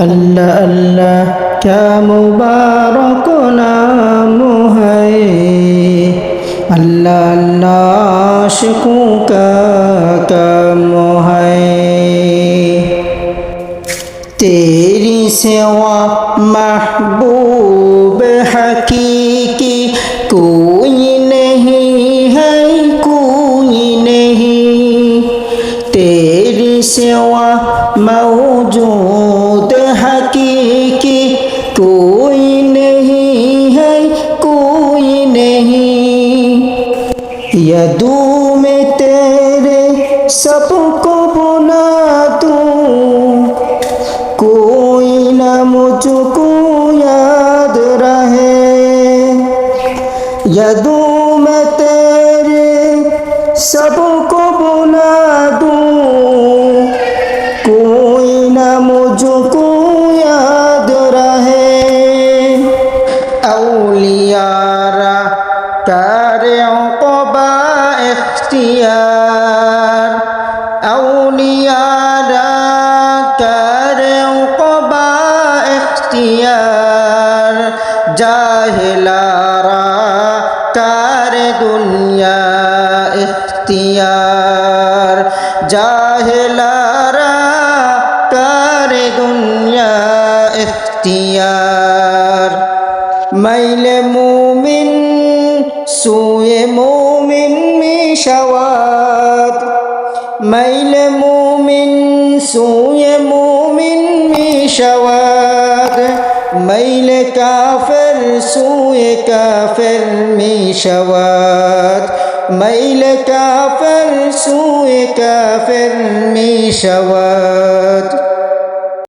আল্লাহ আল্লাহ ক্যা মুবারক নাম হ্যায় আল্লাহ আল্লাহ আশিকোঁ কা কাম হ্যায় তেরি সেওয়া মাহবুব হাকিকি, কোই নেহি হ্যায় কোই নেহি। তেরি সেওয়া মৌজুদ यदू में तेरे सबको बुला दूँ। कोई ना मुझको याद रहे। यदू मैं तेरे सबको बुला दूँ। कोई ना मुझको याद रहे। औलियारा জাহিলারা কার দুনিয়া ইখতিয়ার জাহিলারা কার দুনিয়া ইখতিয়ার মাইলে মুমিন সুয়ে মুমিন মিশাওয়াত। মাইলে মুমিন সুয়ে মুমিন মিশাওয়াত। মাইলে কাফের সুয়ে কাফের মিশাওয়াত। মাইলে কাফের সুয়ে কাফের মিশাওয়াত।